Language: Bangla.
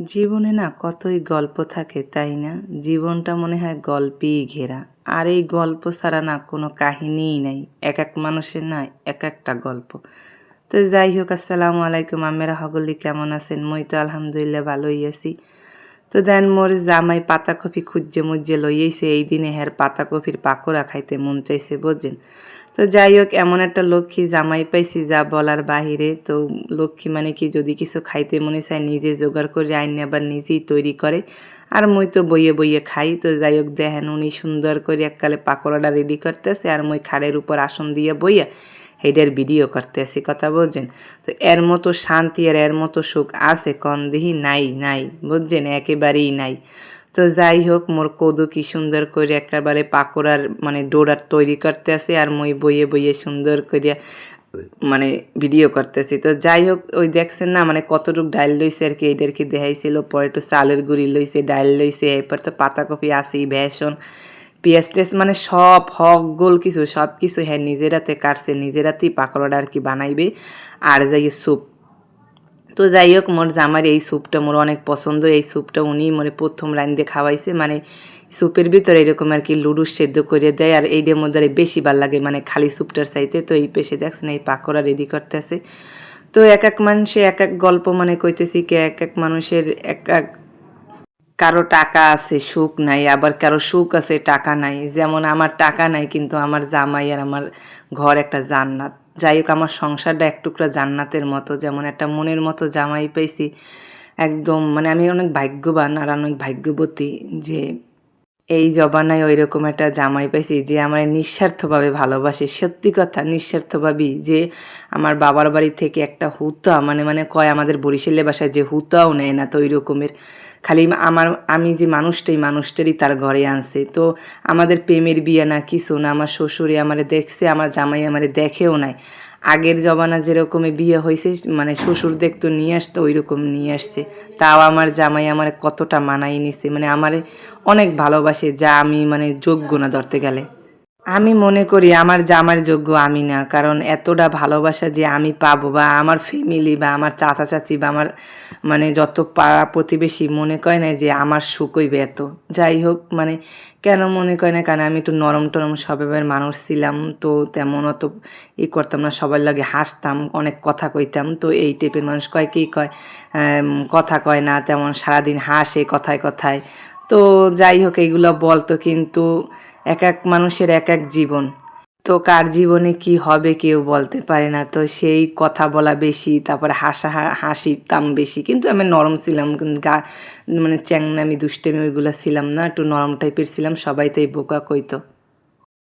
জীবনে না কতই গল্প থাকে তাই না? জীবনটা মনে হয় গল্পেই ঘেরা। আর এই গল্প ছাড়া না কোনো কাহিনীই নাই। এক এক মানুষের না এক একটা গল্প। তো যাই হোক, আসসালামু আলাইকুম। আমেরা হগলি, কেমন আছেন? মই তো আলহামদুলিল্লাহ ভালোই আছি। তো দেন মোর জামাই পাতাকপি খুঁজে মুজ্জে লইয়েছে। এই দিনে হ্যার পাতাকপির পাকোড়া খাইতে মন চাইছে, বোঝেন? তো যাই হোক, এমন একটা লক্ষ্মী জামাই পাইছি যা বলার বাহিরে। তো লক্ষ্মী মানে কি, যদি কিছু খাইতে মনে চায় নিজে জোগাড় করে আইনে আবার নিজেই তৈরি করে। আর মই তো বইয়ে বইয়ে খাই। তো যাই হোক, দেখেন উনি সুন্দর করে এককালে পাকোড়াটা রেডি করতেছে আর মই খাড়ের উপর আসন দিয়ে বইয়া হেডের ভিডিও করতে আসি কথা বলছেন? তো এর মতো শান্তি আর এর মতো সুখ আছে কন দিহি নাই নাই, বুঝছেন? একেবারেই নাই। তো যাই হোক, মোর কদু কি সুন্দর করে একেবারে পাকোড়ার মানে ডোরার তৈরি করতে আছে আর মই বইয়ে বইয়ে সুন্দর করে মানে ভিডিও করতেছি। তো যাই হোক, ওই দেখছেন না মানে কতটুকু ডাইল লইছে আর কি, এদের কি দেখাইছিল, পরে একটু চালের গুঁড়ি লইছে, ডাইল লইছে, এরপর তো পাতাকপি আসি বেসন, পেঁয়াজ টেস মানে সব হক, গোল কিছু, সব কিছু হ্যাঁ নিজেরাতে কাটছে নিজেরাতেই পাকোড়াটা আর কি বানাইবে। আর যাই স্যুপ তো যাই হোক মোর জামার এই স্যুপটা মোর অনেক পছন্দ। এই স্যুপটা উনি মানে প্রথম লাইন দিয়ে খাওয়াইছে। মানে স্যুপের ভিতরে এরকম আর কি লুডুস সেদ্ধ করে দেয়। আর এইটার মধ্যে বেশি ভালো লাগে মানে খালি স্যুপটার চাইতে। তো এই পেশে দেখছেন, এই পাকোড়া রেডি করতেছে। তো এক এক মানুষে এক এক গল্প মানে কইতেছি কি, এক এক মানুষের এক এক কারও টাকা আছে, সুখ নাই। আবার কারও সুখ আছে, টাকা নাই। যেমন আমার টাকা নাই, কিন্তু আমার জামাই আর আমার ঘর একটা জান্নাত। যাই হোক, আমার সংসারটা এক টুকরা জান্নাতের মতো, যেমন একটা মনের মতো জামাই পেয়েছি একদম মানে আমি অনেক ভাগ্যবান আর অনেক ভাগ্যবতী যে এই জবানায় ওই রকম একটা জামাই পাইছি যে আমার নিঃস্বার্থভাবে ভালোবাসে। সত্যি কথা নিঃস্বার্থভাবেই যে আমার বাবার বাড়ি থেকে একটা হুতা মানে মানে কয় আমাদের বরিশালে বাসায় যে হুতাও নেয় না তো ওই রকমের খালি আমার, আমি যে মানুষটাই মানুষটারই তার ঘরে আনছে। তো আমাদের প্রেমের বিয়ে না কিছু না, আমার শ্বশুরে আমারে দেখছে, আমার জামাই আমারে দেখেও নাই। আগের জমানা যেরকমে বিয়ে হয়েছে মানে শ্বশুর দেখতো নিয়ে আসতো ওই রকম নিয়ে আসছে। তাও আমার জামাই আমার কতটা মানাই নিছে মানে আমারে অনেক ভালোবাসে, যা আমি মানে যোগ্য না ধরতে গেলে। আমি মনে করি আমার জামার যোগ্য আমি না, কারণ এতটা ভালোবাসা যে আমি পাবো বা আমার ফ্যামিলি বা আমার চাচা চাচি বা আমার মানে যত পাড়া প্রতিবেশী মনে করে না যে আমার সুখই এত। যাই হোক মানে কেন মনে করে না? কারণ আমি একটু নরম টরম স্বভাবের মানুষ ছিলাম, তো তেমন অত ই করতাম না, সবার লাগে হাসতাম, অনেক কথা কইতাম, তো এই টাইপের মানুষ কয়, কী কয়? কথা কয় না, তেমন সারাদিন হাসে কথায় কথায়। তো যাই হোক, এইগুলো বলতো, কিন্তু এক এক মানুষের এক এক জীবন। তো কার জীবনে কি হবে কেউ বলতে পারে না। তো সেই কথা বলা বেশি, তারপরে হাসা হাসিতাম বেশি। কিন্তু আমি নরম ছিলাম গা মানে চ্যাংনামি, দুষ্টেমি ওইগুলো ছিলাম না, একটু নরম টাইপের ছিলাম, সবাই তো এই বোকা কইতো।